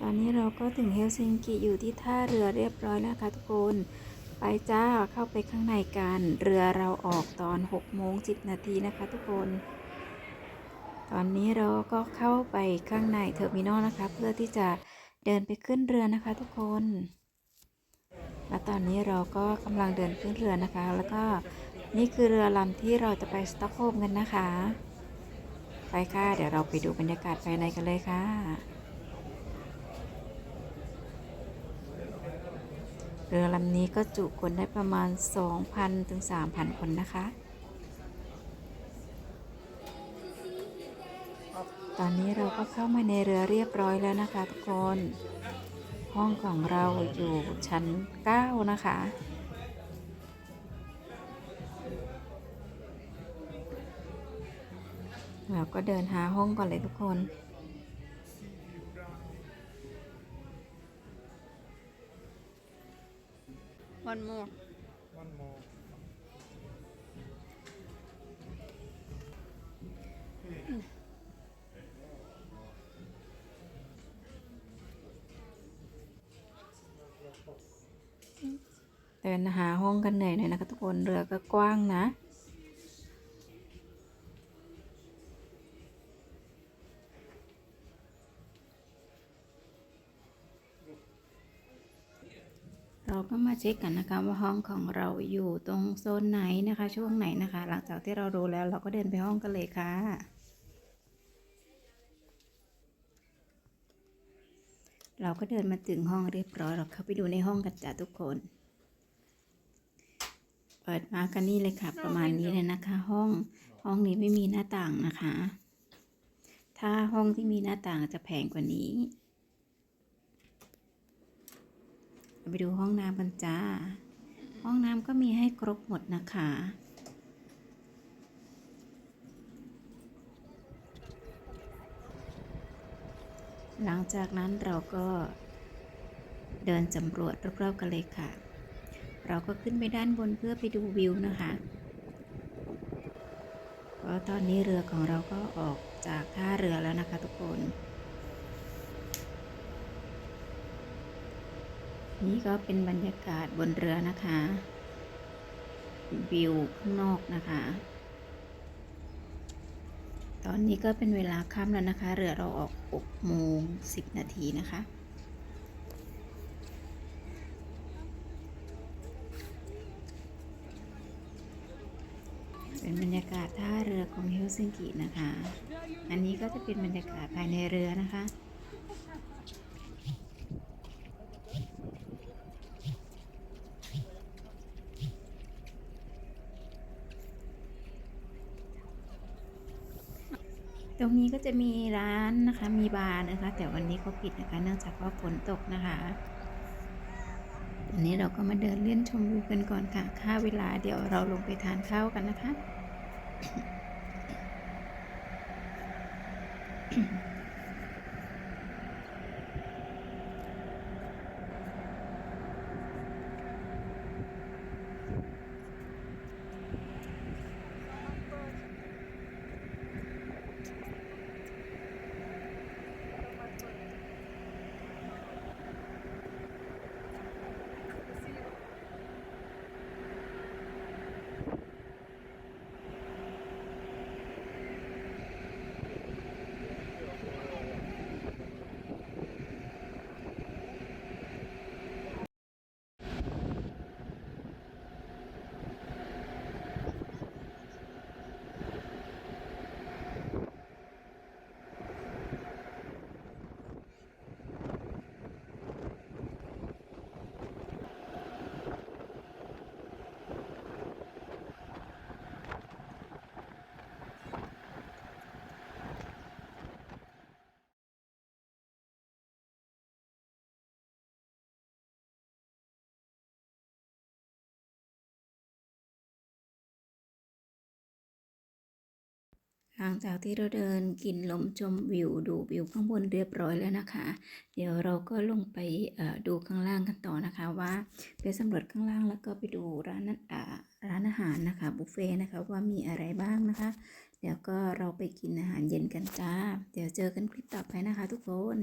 ตอนนี้เราก็ถึงเฮลซิงกิอยู่ที่ท่าเรือเรียบร้อยแล้วค่ะทุกคน ไปจ้าเข้าไปข้างในกัน เรือเราออกตอน6โมง10 นาทีนะคะทุกคน ตอนนี้เราก็เข้าไปข้างในเทอร์มินอลนะคะ เพื่อที่จะเดินไปขึ้นเรือนะคะทุกคน และตอนนี้เราก็กำลังเดินขึ้นเรือนะคะ แล้วก็นี่คือเรือลำที่เราจะไปสต็อกโฮล์มกันนะคะ ไปค่ะ เดี๋ยวเราไปดูบรรยากาศภายในกันเลยค่ะ เรือลำนี้ก็จุคนได้ประมาณ 2,000 ถึง 3,000 คนนะคะ ตอนนี้เราก็เข้ามาในเรือเรียบร้อยแล้วนะคะทุกคน ห้องของเราอยู่ชั้น 9 นะคะเราก็เดินหาห้องก่อนเลยทุกคน One more. One more. เดินหาห้องกันเหนื่อยหน่อยนะคะทุกคนเรือก็กว้างนะ เราก็มาเช็คกันนะคะว่าห้องของเราอยู่ตรงโซนไหนนะคะ ช่วงไหนนะคะ หลังจากที่เรารู้แล้วเราก็เดินไปห้องกันเลยค่ะ เราก็เดินมาถึงห้องเรียบร้อยเราเข้าไปดูในห้องกันจ้ะทุกคนเปิดมากันนี่เลยค่ะ ประมาณนี้เลยนะคะ ห้องห้องนี้ไม่มีหน้าต่างนะคะ ถ้าห้องที่มีหน้าต่างจะแพงกว่านี้เรา ไปดูห้องน้ำกันจ้า ห้องน้ำก็มีให้ครบหมดนะคะหลังจากนั้นเราก็เดินสำรวจรอบๆกันเลยค่ะ เราก็ขึ้นไปด้านบนเพื่อไปดูวิวนะคะเพราะตอนนี้เรือของเราก็ออกจากท่าเรือแล้วนะคะทุกคน นี่ก็เป็นบรรยากาศบนเรือนะคะ วิวข้างนอกนะคะ ตอนนี้ก็เป็นเวลาค่ำแล้วนะคะ เรือเราออก6โมง10 นาทีนะคะ เป็นบรรยากาศท่าเรือของเฮลซิงกินะคะ อันนี้ก็จะเป็นบรรยากาศภายในเรือนะคะ รงนี้ก็จะมีร้านนะคะ มีบาร์นะคะ แต่วันนี้เขาปิดนะคะ เนื่องจากว่าฝนตกนะคะอันนี้เราก็มาเดินเล่นชมวิวกันก่อนค่ะ ค่าเวลาเดี๋ยวเราลงไปทานข้าวกันนะคะ หลังจากที่เราเดินกินลมชมวิวดูวิวข้างบนเรียบร้อยแล้วนะคะ เดี๋ยวเราก็ลงไปดูข้างล่างกันต่อนะคะ ว่าไปสำรวจข้างล่างแล้วก็ไปดูร้านนั้นร้านอาหารนะคะบุฟเฟ่ต์นะคะว่ามีอะไรบ้างนะคะ เดี๋ยวก็เราไปกินอาหารเย็นกันจ้า เดี๋ยวเจอกันคลิปต่อไปนะคะทุกคน